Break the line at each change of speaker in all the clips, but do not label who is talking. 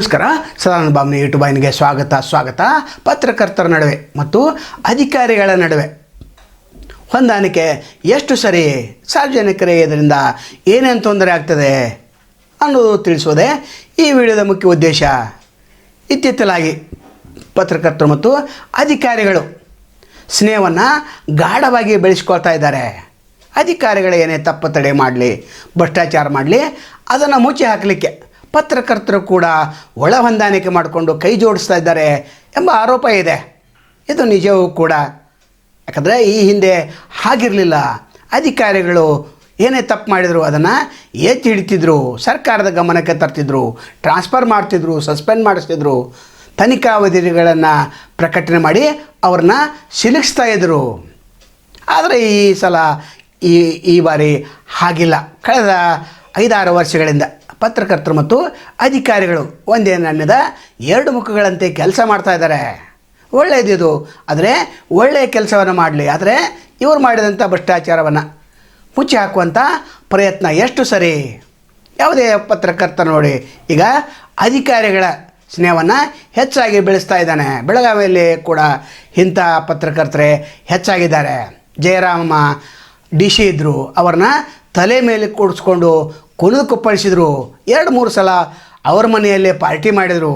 ನಮಸ್ಕಾರ. ಸದಾನಂದ ಬಾಮ್ನಿ ಯೂಟ್ಯೂಬ್ ಬಾಯ್ನಿಗೆ ಸ್ವಾಗತ ಸ್ವಾಗತ. ಪತ್ರಕರ್ತರ ನಡುವೆ ಮತ್ತು ಅಧಿಕಾರಿಗಳ ನಡುವೆ. ಹೊಂದಾಣಿಕೆ ಎಷ್ಟು ಸರಿ ಸಾರ್ವಜನಿಕರಿಗೆ ಇದರಿಂದ ಏನೇನು ತೊಂದರೆ ಆಗ್ತದೆ ಅನ್ನೋದು ತಿಳಿಸೋದೇ ಈ ವಿಡಿಯೋದ ಮುಖ್ಯ ಉದ್ದೇಶ. ಇತ್ತಿತ್ತಲಾಗಿ ಪತ್ರಕರ್ತರು ಮತ್ತು ಅಧಿಕಾರಿಗಳು ಸ್ನೇಹವನ್ನು ಗಾಢವಾಗಿ ಬೆಳೆಸ್ಕೊಳ್ತಾ ಇದ್ದಾರೆ. ಅಧಿಕಾರಿಗಳು ಏನೇ ತಪ್ಪು ತಡೆ ಮಾಡಲಿ, ಭ್ರಷ್ಟಾಚಾರ ಮಾಡಲಿ, ಅದನ್ನು ಮುಚ್ಚಿ ಹಾಕಲಿಕ್ಕೆ ಪತ್ರಕರ್ತರು ಕೂಡ ಒಳ ಹೊಂದಾಣಿಕೆ ಮಾಡಿಕೊಂಡು ಕೈ ಜೋಡಿಸ್ತಾ ಇದ್ದಾರೆ ಎಂಬ ಆರೋಪ ಇದೆ. ಇದು ನಿಜವೂ ಕೂಡ. ಯಾಕಂದರೆ ಈ ಹಿಂದೆ ಹಾಗಿರಲಿಲ್ಲ. ಅಧಿಕಾರಿಗಳು ಏನೇ ತಪ್ಪು ಮಾಡಿದರು, ಅದನ್ನು ಎತ್ತಿ ಹಿಡಿತಿದ್ರು, ಸರ್ಕಾರದ ಗಮನಕ್ಕೆ ತರ್ತಿದ್ರು, ಟ್ರಾನ್ಸ್ಫರ್ ಮಾಡ್ತಿದ್ರು, ಸಸ್ಪೆಂಡ್ ಮಾಡಿಸ್ತಿದ್ರು, ತನಿಖಾ ವರದಿಗಳನ್ನು ಪ್ರಕಟಣೆ ಮಾಡಿ ಅವ್ರನ್ನ ಸಿಲುಕಿಸ್ತಾ ಇದ್ದರು ಆದರೆ ಈ ಸಲ ಈ ಈ ಬಾರಿ ಹಾಗಿಲ್ಲ. ಕಳೆದ ಐದಾರು ವರ್ಷಗಳಿಂದ ಪತ್ರಕರ್ತರು ಮತ್ತು ಅಧಿಕಾರಿಗಳು ಒಂದೇ ನಾಣ್ಯದ ಎರಡು ಮುಖಗಳಂತೆ ಕೆಲಸ ಮಾಡ್ತಾ ಇದ್ದಾರೆ. ಒಳ್ಳೆಯದಿದು ಆದರೆ ಒಳ್ಳೆಯ ಕೆಲಸವನ್ನು ಮಾಡಲಿ. ಆದರೆ ಇವರು ಮಾಡಿದಂಥ ಭ್ರಷ್ಟಾಚಾರವನ್ನು ಮುಚ್ಚಿ ಹಾಕುವಂಥ ಪ್ರಯತ್ನ ಎಷ್ಟು ಸರಿ? ಯಾವುದೇ ಪತ್ರಕರ್ತ ನೋಡಿ. ಈಗ ಅಧಿಕಾರಿಗಳ ಸ್ನೇಹವನ್ನು ಹೆಚ್ಚಾಗಿ ಬೆಳೆಸ್ತಾ ಇದ್ದಾನೆ. ಬೆಳಗಾವಿಯಲ್ಲಿ ಕೂಡ ಇಂಥ ಪತ್ರಕರ್ತರೇ ಹೆಚ್ಚಾಗಿದ್ದಾರೆ. ಜಯರಾಮ ಡಿ ಸಿ ಇದ್ದರು ಅವ್ರನ್ನ ತಲೆ ಮೇಲೆ ಕೂಡಿಸ್ಕೊಂಡು ಕುಣಿದು ಕುಪ್ಪಳಿಸಿದರು. ಎರಡು ಮೂರು ಸಲ ಅವ್ರ ಮನೆಯಲ್ಲೇ ಪಾರ್ಟಿ ಮಾಡಿದರು.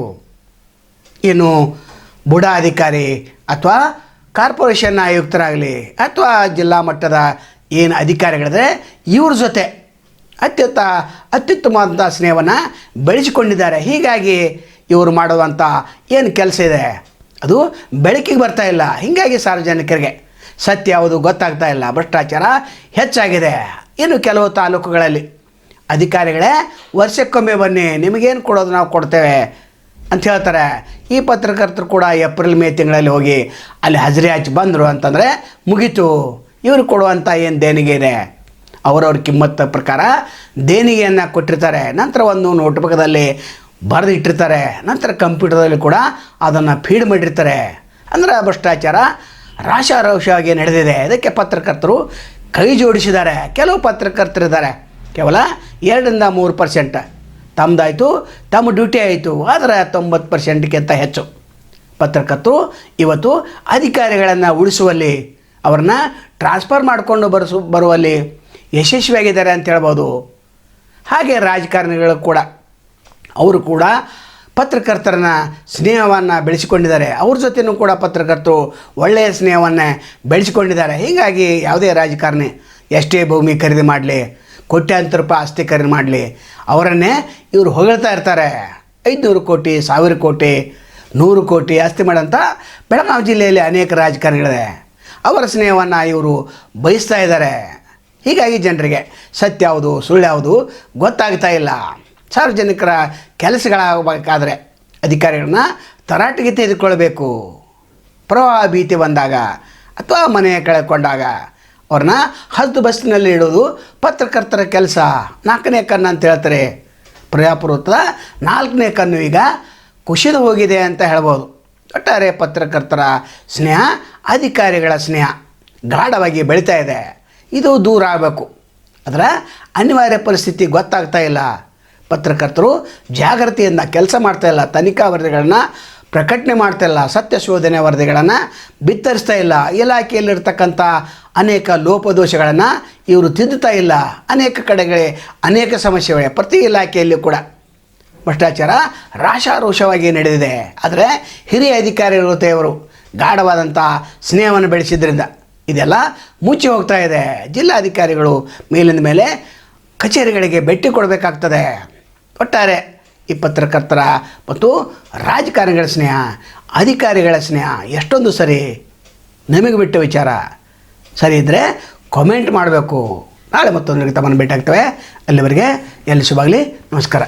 ಇನ್ನು ಬುಡ ಅಧಿಕಾರಿ ಅಥವಾ ಕಾರ್ಪೊರೇಷನ್ ಆಯುಕ್ತರಾಗಲಿ ಅಥವಾ ಜಿಲ್ಲಾ ಮಟ್ಟದ ಏನು ಅಧಿಕಾರಿಗಳಿದ್ರೆ ಇವ್ರ ಜೊತೆ ಅತ್ಯುತ್ತ ಅತ್ಯುತ್ತಮವಾದಂಥ ಸ್ನೇಹವನ್ನು ಬೆಳೆಸಿಕೊಂಡಿದ್ದಾರೆ. ಹೀಗಾಗಿ ಇವರು ಮಾಡುವಂಥ ಏನು ಕೆಲಸ ಇದೆ, ಅದು ಬೆಳಕಿಗೆ ಬರ್ತಾ ಇಲ್ಲ. ಹೀಗಾಗಿ ಸಾರ್ವಜನಿಕರಿಗೆ ಸತ್ಯ ಯಾವುದು ಗೊತ್ತಾಗ್ತಾ ಇಲ್ಲ. ಭ್ರಷ್ಟಾಚಾರ ಹೆಚ್ಚಾಗಿದೆ. ಇನ್ನು ಕೆಲವು ತಾಲೂಕುಗಳಲ್ಲಿ ಅಧಿಕಾರಿಗಳೇ, ವರ್ಷಕ್ಕೊಮ್ಮೆ ಬನ್ನಿ, ನಿಮಗೇನು ಕೊಡೋದು ನಾವು ಕೊಡ್ತೇವೆ ಅಂತ ಹೇಳ್ತಾರೆ. ಈ ಪತ್ರಕರ್ತರು ಕೂಡ ಏಪ್ರಿಲ್ ಮೇ ತಿಂಗಳಲ್ಲಿ ಹೋಗಿ ಅಲ್ಲಿ ಹಜರಿ ಹಚ್ಚಿ ಬಂದರು ಅಂತಂದರೆ ಮುಗೀತು. ಇವರು ಕೊಡುವಂಥ ಏನು ದೇಣಿಗೆ ಇದೆ ಅವರವ್ರ ಕಿಮ್ಮತ್ತ ಪ್ರಕಾರ ದೇಣಿಗೆಯನ್ನು ಕೊಟ್ಟಿರ್ತಾರೆ. ನಂತರ ಒಂದು ನೋಟ್ ಬುಕ್ದಲ್ಲಿ ಬರೆದು ಇಟ್ಟಿರ್ತಾರೆ ನಂತರ ಕಂಪ್ಯೂಟರ್ದಲ್ಲಿ ಕೂಡ ಅದನ್ನು ಫೀಡ್ ಮಾಡಿರ್ತಾರೆ. ಅಂದರೆ ಭ್ರಷ್ಟಾಚಾರ ರಾಶಾರೋಷವಾಗಿ ನಡೆದಿದೆ. ಇದಕ್ಕೆ ಪತ್ರಕರ್ತರು ಕೈ ಜೋಡಿಸಿದ್ದಾರೆ. ಕೆಲವು ಪತ್ರಕರ್ತರಿದ್ದಾರೆ. ಕೇವಲ ಎರಡರಿಂದ ಮೂರು ಪರ್ಸೆಂಟ್ ತಮ್ಮದಾಯಿತು ತಮ್ಮ ಡ್ಯೂಟಿ ಆಯಿತು, ಆದರೆ ತೊಂಬತ್ತು ಪರ್ಸೆಂಟ್ಗಿಂತ ಹೆಚ್ಚು. ಪತ್ರಕರ್ತರು ಇವತ್ತು ಅಧಿಕಾರಿಗಳನ್ನು ಉಳಿಸುವಲ್ಲಿ, ಅವ್ರನ್ನ ಟ್ರಾನ್ಸ್ಫರ್ ಮಾಡಿಕೊಂಡು ಬರೆಸು, ಬರುವಲ್ಲಿ ಯಶಸ್ವಿಯಾಗಿದ್ದಾರೆ ಅಂತ ಹೇಳ್ಬೋದು. ಹಾಗೆ ರಾಜಕಾರಣಿಗಳು ಕೂಡ. ಅವರು ಕೂಡ ಪತ್ರಕರ್ತರನ್ನ ಸ್ನೇಹವನ್ನು ಬೆಳೆಸಿಕೊಂಡಿದ್ದಾರೆ. ಅವ್ರ ಜೊತೆಯೂ ಕೂಡ ಪತ್ರಕರ್ತರು ಒಳ್ಳೆಯ ಸ್ನೇಹವನ್ನು ಬೆಳೆಸಿಕೊಂಡಿದ್ದಾರೆ. ಹೀಗಾಗಿ ಯಾವುದೇ ರಾಜಕಾರಣಿ ಎಷ್ಟೇ ಭೂಮಿ ಖರೀದಿ ಮಾಡಲಿ ಕೋಟ್ಯಾಂತರ ರೂಪಾಯಿ ಆಸ್ತಿ ಖರೀದಿ ಮಾಡಲಿ. ಅವರನ್ನೇ ಇವರು ಹೊಗಳ್ತಾ ಇರ್ತಾರೆ. ಐದುನೂರು ಕೋಟಿ, ಸಾವಿರ ಕೋಟಿ, ನೂರು ಕೋಟಿ ಆಸ್ತಿ ಮಾಡೋಂಥ ಬೆಳಗಾವಿ ಜಿಲ್ಲೆಯಲ್ಲಿ ಅನೇಕ ರಾಜಕಾರಣಿಗಳಿದೆ. ಅವರ ಸ್ನೇಹವನ್ನು ಇವರು ಬಯಸ್ತಾ ಇದ್ದಾರೆ. ಹೀಗಾಗಿ ಜನರಿಗೆ ಸತ್ಯ ಯಾವುದು, ಸುಳ್ಳು ಯಾವುದು ಗೊತ್ತಾಗ್ತಾ ಇಲ್ಲ. ಸಾರ್ವಜನಿಕರ ಕೆಲಸಗಳಾಗಬೇಕಾದ್ರೆ ಅಧಿಕಾರಿಗಳನ್ನ ತರಾಟೆಗೆ ತೆಗೆದುಕೊಳ್ಬೇಕು ಪ್ರವಾಹ ಭೀತಿ ಬಂದಾಗ ಅಥವಾ ಮನೆ ಕಳೆದುಕೊಂಡಾಗ ಅವ್ರನ್ನ ಹದ್ದು ಬಸ್ಸಿನಲ್ಲಿ ಇಡೋದು ಪತ್ರಕರ್ತರ ಕೆಲಸ. ನಾಲ್ಕನೇ ಕಣ್ಣು ಅಂತ ಹೇಳ್ತಾರೆ ಪ್ರಜಾಪ್ರಭುತ್ವದ ನಾಲ್ಕನೇ ಕಣ್ಣು ಈಗ ಕುಸಿದು ಹೋಗಿದೆ ಅಂತ ಹೇಳ್ಬೋದು. ಒಟ್ಟಾರೆ ಪತ್ರಕರ್ತರ ಸ್ನೇಹ, ಅಧಿಕಾರಿಗಳ ಸ್ನೇಹ ಗಾಢವಾಗಿ ಬೆಳೀತಾ ಇದೆ. ಇದು ದೂರ ಆಗಬೇಕು. ಅದರ ಅನಿವಾರ್ಯ ಪರಿಸ್ಥಿತಿ ಗೊತ್ತಾಗ್ತಾ ಇಲ್ಲ. ಪತ್ರಕರ್ತರು ಜಾಗೃತಿಯಿಂದ ಕೆಲಸ ಮಾಡ್ತಾ ಇಲ್ಲ. ತನಿಖಾ ವರದಿಗಳನ್ನು ಪ್ರಕಟಣೆ ಮಾಡ್ತಾ ಇಲ್ಲ, ಸತ್ಯ ಶೋಧನೆ ವರದಿಗಳನ್ನು ಬಿತ್ತರಿಸ್ತಾ ಇಲ್ಲ. ಇಲಾಖೆಯಲ್ಲಿರ್ತಕ್ಕಂಥ ಅನೇಕ ಲೋಪದೋಷಗಳನ್ನು ಇವರು ತಿದ್ದುತ್ತಾ ಇಲ್ಲ. ಅನೇಕ ಕಡೆಗಳೇ ಅನೇಕ ಸಮಸ್ಯೆಗಳೇ ಪ್ರತಿ ಇಲಾಖೆಯಲ್ಲಿ ಕೂಡ ಭ್ರಷ್ಟಾಚಾರ ರಾಶಾರೋಷವಾಗಿ ನಡೆದಿದೆ. ಆದರೆ ಹಿರಿಯ ಅಧಿಕಾರಿಗಳು ಇವರು ಗಾಢವಾದಂಥ ಸ್ನೇಹವನ್ನು ಬೆಳೆಸಿದ್ರಿಂದ ಇದೆಲ್ಲ ಮುಚ್ಚಿ ಹೋಗ್ತಾ ಇದೆ. ಜಿಲ್ಲಾಧಿಕಾರಿಗಳು ಮೇಲಿಂದ ಮೇಲೆ ಕಚೇರಿಗಳಿಗೆ ಭೇಟಿ ಕೊಡಬೇಕಾಗ್ತದೆ. ಒಟ್ಟಾರೆ ಈ ಪತ್ರಕರ್ತರ ಮತ್ತು ರಾಜಕಾರಣಿಗಳ ಸ್ನೇಹ, ಅಧಿಕಾರಿಗಳ ಸ್ನೇಹ, ಎಷ್ಟೊಂದು ಸರಿ ನಮಗೆ ಬಿಟ್ಟ ವಿಚಾರ. ಸರಿ ಇದ್ದರೆ ಕಾಮೆಂಟ್ ಮಾಡಬೇಕು. ನಾಳೆ ಮತ್ತೊಂದು ತಮ್ಮನ್ನು ಭೇಟಿ ಆಗ್ತವೆ ಅಲ್ಲಿವರೆಗೆ ಎಲ್ಲಿ ಶುಭಾಗಲಿ ನಮಸ್ಕಾರ.